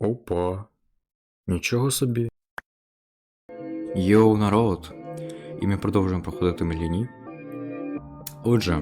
Опа. Нічого собі. Йоу, народ! І ми продовжуємо проходити мільйоні. Отже,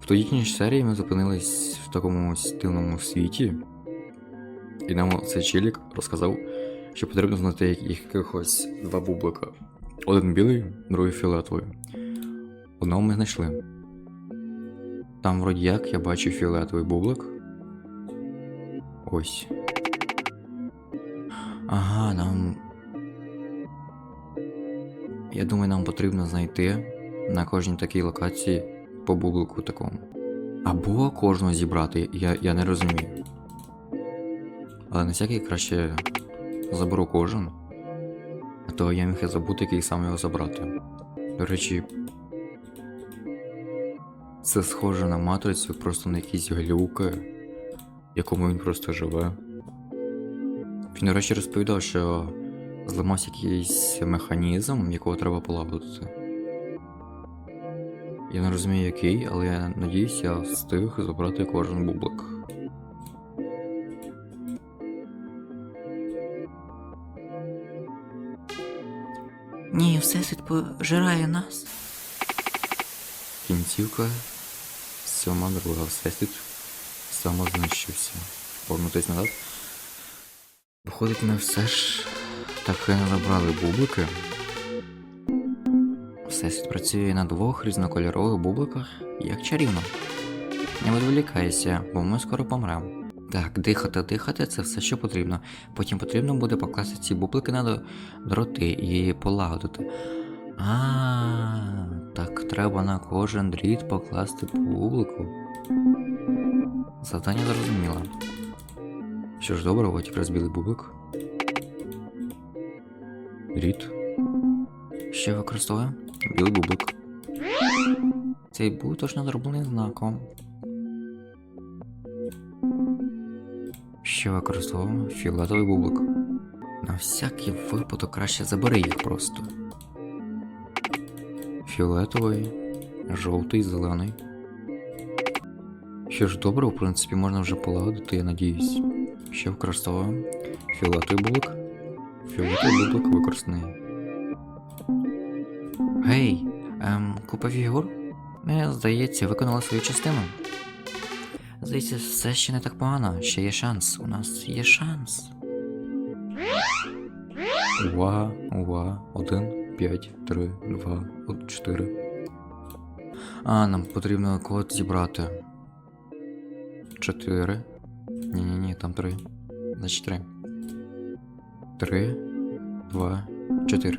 в тодішній серії ми зупинились в такому ось дивному світі. І нам цей чилік розказав, що потрібно знайти як- якихось два бублика. Один білий, другий фіолетовий. Одного ми знайшли. Там, вроді як, я бачу фіолетовий бублик. Ось. Ага, нам я думаю, нам потрібно знайти на кожній такій локації по бублику такому. Або кожного зібрати, я, я не розумію. Але на всякий краще заберу кожен. А то я міг і забути, який саме його забрати. До речі, це схоже на матрицю, просто на якісь глюки, в якому він просто живе. Він, до речі, розповідав, що зламався якийсь механізм, якого треба полагодити. Я не розумію який, але я надіюсь, я встиг забрати кожен бублик. Ні, всесвіт пожирає нас. Кінцівка, сьома друга всесвіт, самознищився. Повернутись назад. Виходить, ми все ж таки забрали бублики. Всесвіт працює на двох різнокольорових бубликах, як чарівно. Не відволікайся, бо ми скоро помремо. Так, дихати, дихати це все, що потрібно. Потім потрібно буде покласти ці бублики на дроти і полагодити. А, так треба на кожен дріт покласти бублику. Завдання зрозуміло. Що ж от якраз білий бублик. Дріт. Що використовує? Білий бублик. Цей був точно зроблений знаком. Що використовуємо? Фіолетовий бублик. На всякий випадок краще забери їх просто. Фіолетовий, жовтий, зелений. Що ж добре, в принципі, можна вже полагодити, я надіюсь ще використовуємо. фіолетовий блок. Блок використаний. Гей, ем, купа фігур? Мені здається, виконала свою частину. Здається, все ще не так погано, ще є шанс. У нас є шанс. Увага, увага, 1, 5, 3, 2, 4. А, нам потрібно код зібрати. Чотири. Не-не-не, там три. значит три. Три, два, четыре.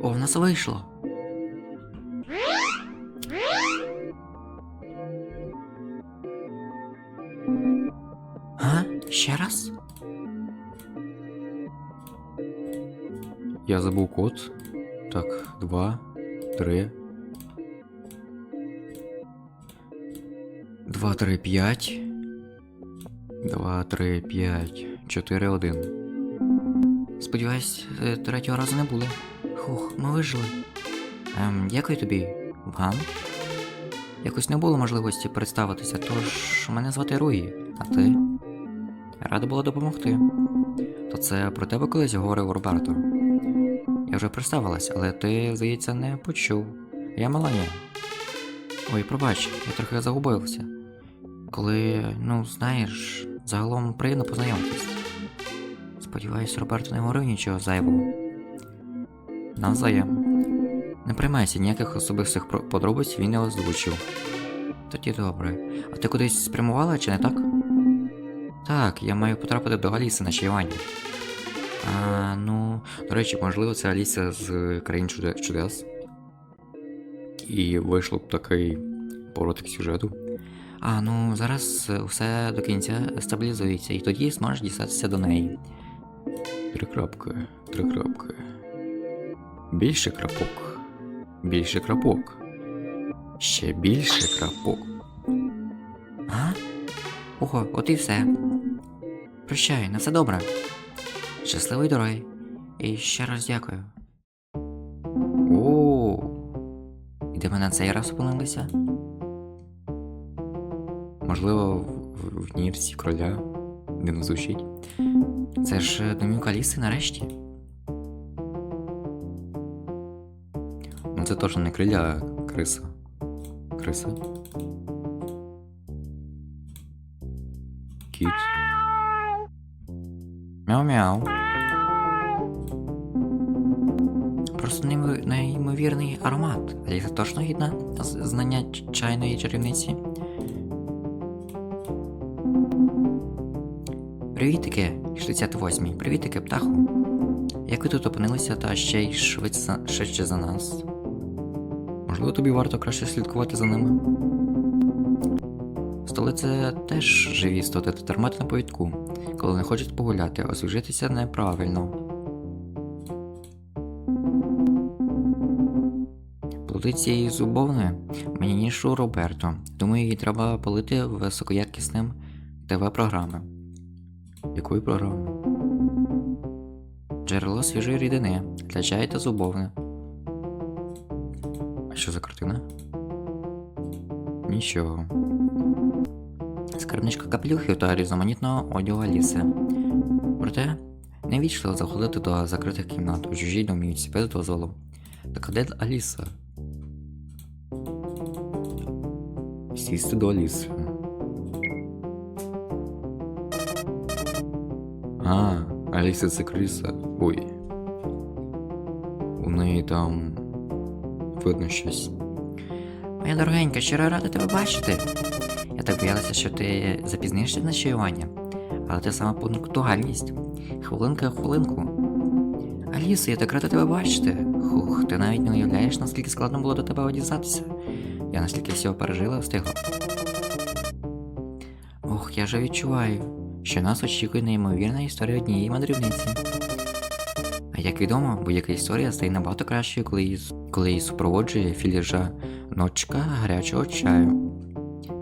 О, у нас вышло. А? еще раз? Я забыл код. Так, два, три. Два, три, п'ять. Два, три, п'ять. Чотири, один. Сподіваюсь, е, третього разу не буде. Хух, ми вижили. Ем, дякую тобі, Вган. Якось не було можливості представитися, тож мене звати Руї, а ти? Рада була допомогти. То це про тебе колись говорив Роберто. Я вже представилась, але ти, здається, не почув. Я Меланія. Ой, пробач, я трохи загубився. Коли, ну, знаєш, загалом приємно познайомитись. Сподіваюсь, Роберто не говорив нічого зайвого. Навзаєм. Не приймайся, ніяких особистих подробиць він не озвучив. Тоді добре. А ти кудись спрямувала, чи не так? Так, я маю потрапити до Аліси на чаювання. А, ну, до речі, можливо, це Аліса з країн чудес. І вийшло б такий поворотик сюжету. А, ну зараз е, все до кінця стабілізується, і тоді зможеш дістатися до неї. Три крапки, три крапки. Більше крапок. Більше крапок. Ще більше крапок. А? Ого, от і все. Прощай, на все добре. Щасливої дороги. І ще раз дякую. О, І де ми на цей раз опинилися? Можливо, в, нірці кроля. Не звучить. Це ж е, домівок Аліси нарешті. Ну це точно не криля, а криса. Криса? Кіт. Мяу-мяу. Просто неймовірний аромат. Аліса точно гідна знання чайної чарівниці. Привітики, 68-й. Привітики, птаху. Як ви тут опинилися, та ще й швидше, швидше за нас? Можливо, тобі варто краще слідкувати за ними? Столи це теж живі істоти та тримати на повідку, коли не хочуть погуляти, освіжитися неправильно. Плоти цієї зубовної мені нішу Роберто. Думаю, її треба полити високоякісним ТВ-програми. Якої програми? Джерело свіжої рідини для чаю та зубовне. А що за картина? Нічого. скарбничка капелюхів та різноманітного одягу Аліси. Проте не вічливо заходити до закритих кімнат у чужій домівці без дозволу. Так а де Аліса? Сісти до Аліси. А, Аліса це криса. Ой. У неї там видно щось. Моя дорогенька, щиро рада тебе бачити. Я так боялася, що ти запізнишся на чаювання, але ти сама пунктуальність. Хвилинка хвилинку. Алісо, я так рада тебе бачити. Хух, ти навіть не уявляєш, наскільки складно було до тебе одізнатися. Я настільки всього пережила, встигла. Ох, я же відчуваю, що нас очікує неймовірна історія однієї мандрівниці. А як відомо, будь-яка історія стає набагато кращою, коли її, коли її супроводжує філіжа ночка гарячого чаю.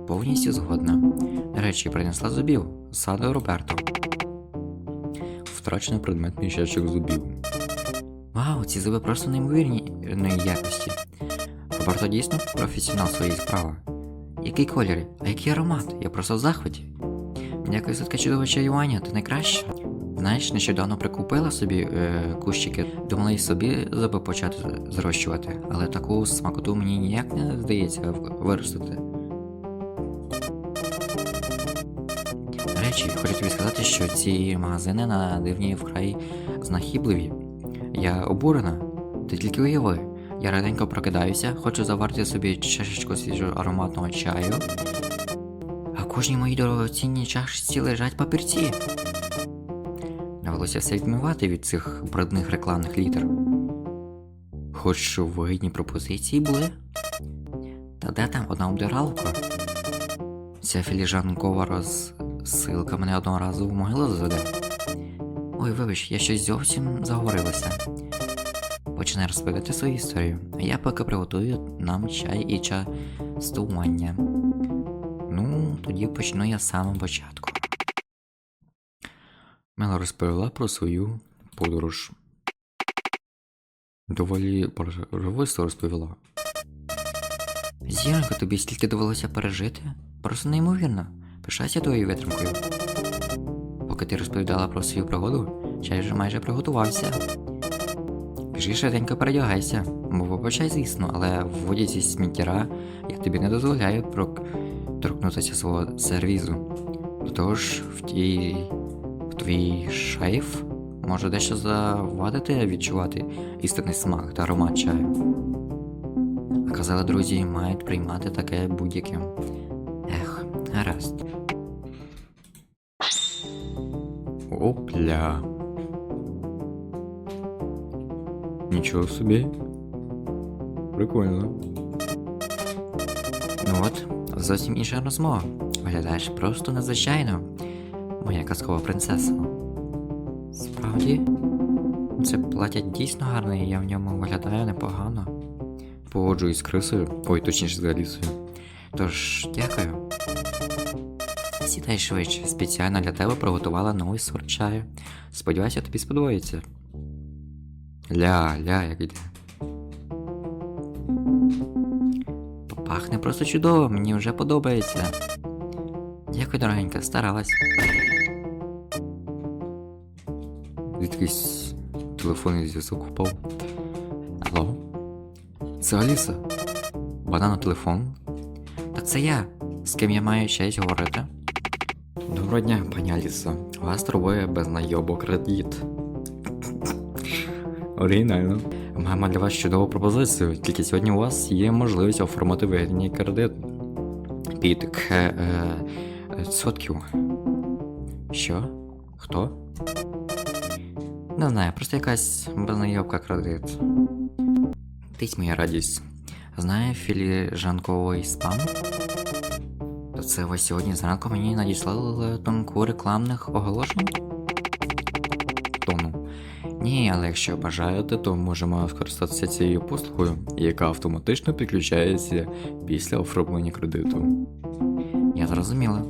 Повністю згодна. Речі, принесла зубів з саду Роберто. Втрачений предмет мішечок зубів. Вау, ці зуби просто неймовірні якості. Роберто дійсно професіонал своєї справи. Який колір, а який аромат? Я просто в захваті. Дякую за таке чудове чаювання, ти найкраще. Знаєш, нещодавно прикупила собі е, кущики, думала і собі зуби почати зрощувати, але таку смакоту мені ніяк не здається виростити. До речі, хочу тобі сказати, що ці магазини на дивні вкрай знахібливі. Я обурена. Ти тільки уяви. Я раненько прокидаюся, хочу заварити собі чашечку свіжого ароматного чаю. Кожній моїй дорогоцінній чашці лежать папірці. Довелося все відмивати від цих брудних рекламних літер. Хоч вигідні пропозиції були. Та де там одна обдиралка? Ця філіжанкова розсилка мене одного разу в могилу заведе. Ой, вибач, я щось зовсім заговорилася. Починай розповідати свою історію, а я поки приготую нам чай і частування. Тоді почну я з самого початку. Мела розповіла про свою подорож. Доволі барвисто розповіла. Зіронько, тобі стільки довелося пережити? Просто неймовірно. Пишайся твоєю витримкою. Поки ти розповідала про свою пригоду, чай вже майже приготувався. Біжи швиденько передягайся, бо вибачай, звісно, але в воді зі сміттєра я тобі не дозволяю прок... торкнутися свого сервізу. До того ж, в тій. в твій шайф може дещо завадити відчувати істинний смак та аромат чаю. А казали, друзі мають приймати таке будь-яким. Ех, гаразд. Опля. Нічого собі. Прикольно. Ну от, зовсім інша розмова. Виглядаєш просто надзвичайно, моя казкова принцеса. Справді, це плаття дійсно гарне, і я в ньому виглядаю непогано. Погоджуюсь з крисою. Ой, точніше з Алісою. Тож, дякую. Сідай швидше, спеціально для тебе приготувала новий сорт чаю. Сподіваюся, тобі сподобається. Ля, ля, як іде. Пахне просто чудово, мені вже подобається. Дякую, дорогенька, старалась. Звідкись телефонний зв'язок впав. Алло? Це Аліса. Вона на телефон. Та це я. З ким я маю честь говорити? Доброго дня, пані Аліса. Вас турбує безнайобок кредит. Оригінально. Маємо для вас чудову пропозицію. Тільки сьогодні у вас є можливість оформити вигідний кредит під е, е, сотків. Що? Хто? Не знаю, просто якась безнайобка кредит. Тись моя радість. Знає філіжанковий спам? То це ви сьогодні зранку мені надіслали тонку рекламних оголошень? Ні, але якщо бажаєте, то Можемо скористатися цією послугою, яка автоматично підключається після оформлення кредиту. я зрозуміла.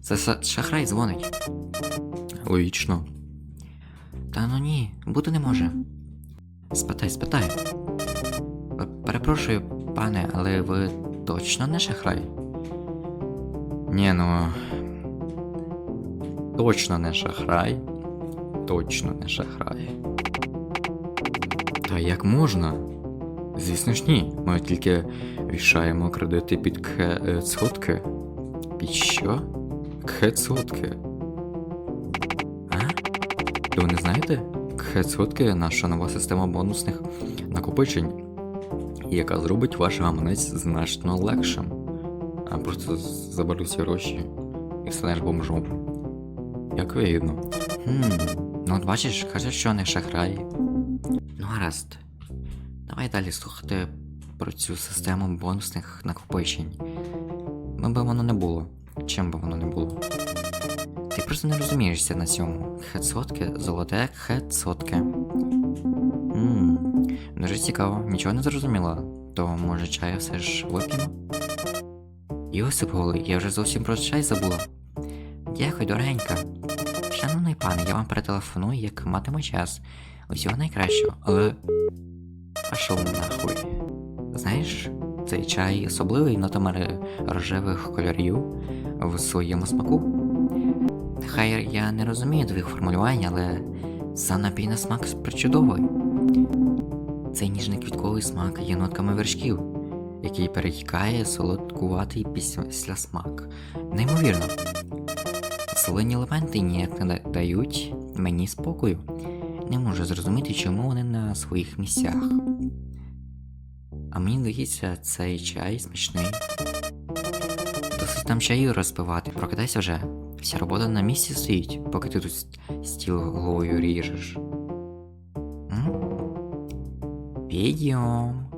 Це шахрай дзвонить. Логічно. Та ну ні, бути не може. Спитай, спитай. Перепрошую, пане, але ви точно не шахрай? Ні, ну. Точно не шахрай. Точно не шахрай. Та як можна? Звісно ж ні. Ми тільки вішаємо кредити під кхецотки. Під що? Кхецотки. А? То ви не знаєте? Кхецотки наша нова система бонусних накопичень, яка зробить ваш гаманець значно легшим. А просто заберу всі гроші і станеш бомжом. Як вигідно. Хм, ну от бачиш, каже, що не шахрай. Ну гаразд. Давай далі слухати про цю систему бонусних накопичень. Ну би воно не було. Чим би воно не було. Ти просто не розумієшся на цьому. Хедсотки, золоте хедсотки. Ммм, дуже цікаво, нічого не зрозуміла. То може чаю все ж вип'ємо? Йосип голий, я вже зовсім про чай забула. Дякую, дорогенька. Пане, я вам перетелефоную, як матиму час. Усього найкращого, але. Пішов нахуй. Знаєш, цей чай особливий нотами рожевих кольорів в своєму смаку. Нехай я не розумію твоїх формулювань, але сам напій на смак причудовий. Цей ніжний квітковий смак є нотками вершків, який перетікає солодкуватий після смак. Неймовірно. Солені елементи ніяк не дають мені спокою. Не можу зрозуміти, чому вони на своїх місцях. А мені здається, цей чай смачний. Досить там чаю розпивати, прокидайся вже. Вся робота на місці стоїть, поки ти тут стіл головою ріжеш. М? Підйом.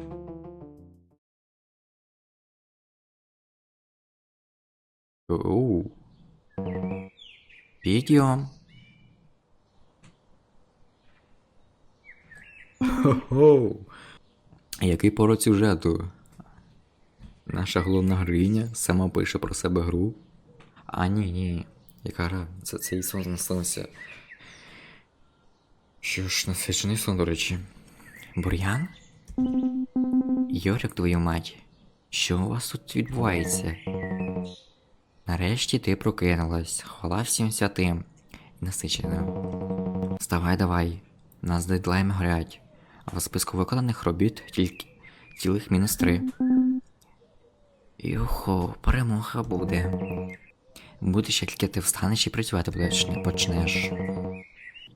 Оу. Підйом. Хо-хо. Який пород сюжету? Наша головна героїня сама пише про себе гру. А ні, ні. Яка гра? Це цей сон наснився. Що ж, насичений сон, до речі. Бур'ян? Йорик, твою мать, що у вас тут відбувається? Нарешті ти прокинулась, хвала всім святим і насиченим. Вставай давай, нас дедлайми горять, а в списку виконаних робіт тільки цілих мінус три. Юхо, перемога буде. Буде ще тільки ти встанеш і працювати почнеш.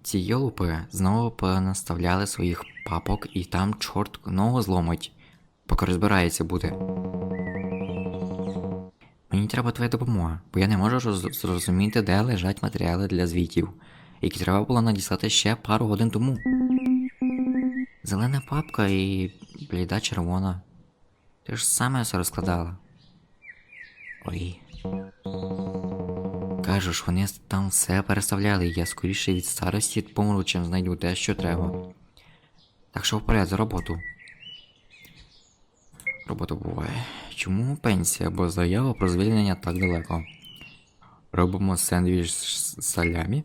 Ці йолупи знову понаставляли своїх папок і там чорт ногу зломить, поки розбирається буде. Мені треба твоя допомога, бо я не можу зрозуміти, де лежать матеріали для звітів, які треба було надіслати ще пару годин тому. Зелена папка і бліда червона. Ти ж саме все розкладала. Ой. Кажу ж, вони там все переставляли, і я скоріше від старості помру, чим знайду те, що треба. Так що вперед за роботу. Робота буває. Чому пенсія або заява про звільнення так далеко? Робимо сендвіч з салямі.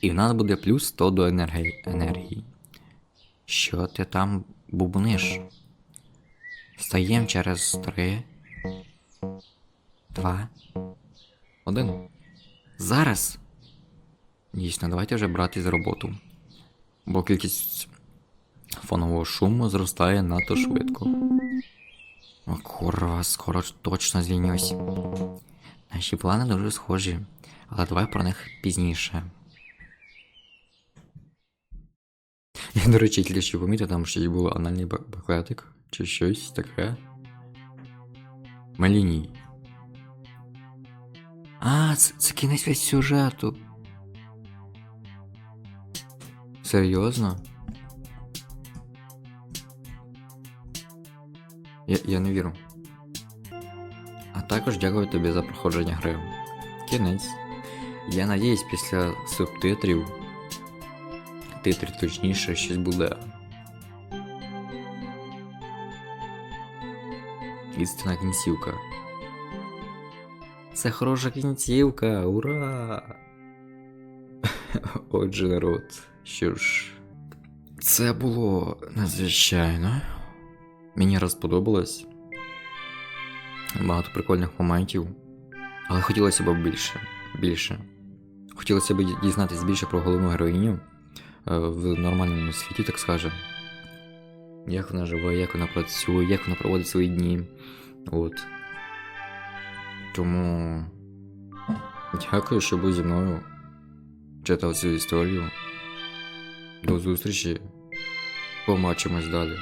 І в нас буде плюс 100 до енергії. енергії. Що ти там бубниш? Встаєм через 3, 2, Один. Зараз? Дійсно, давайте вже брати за роботу. Бо кількість фонового шуму зростає надто швидко. О, курва, скоро точно звільнюсь. Наші плани дуже схожі, але давай про них пізніше. Я, до речі, тільки що помітив, там ще й був анальний бак- баклетик, чи щось таке. Маліній. А, це, це кінець весь сюжету. Серйозно? Я, я не вірю. А також дякую тобі за проходження гри. Кінець. Я надіюсь, після субтитрів. Титрів точніше щось буде. Істина кінцівка. Це хороша кінцівка, ура! Отже, народ, що ж, це було надзвичайно. Мені розподобалось. Багато прикольних моментів. Але хотілося б більше. Більше. Хотілося б дізнатися більше про головну героїню е, в нормальному світі, так скажемо. Як вона живе, як вона працює, як вона проводить свої дні. От. Тому. Дякую, що був зі мною читав цю історію. До зустрічі. Побачимось далі.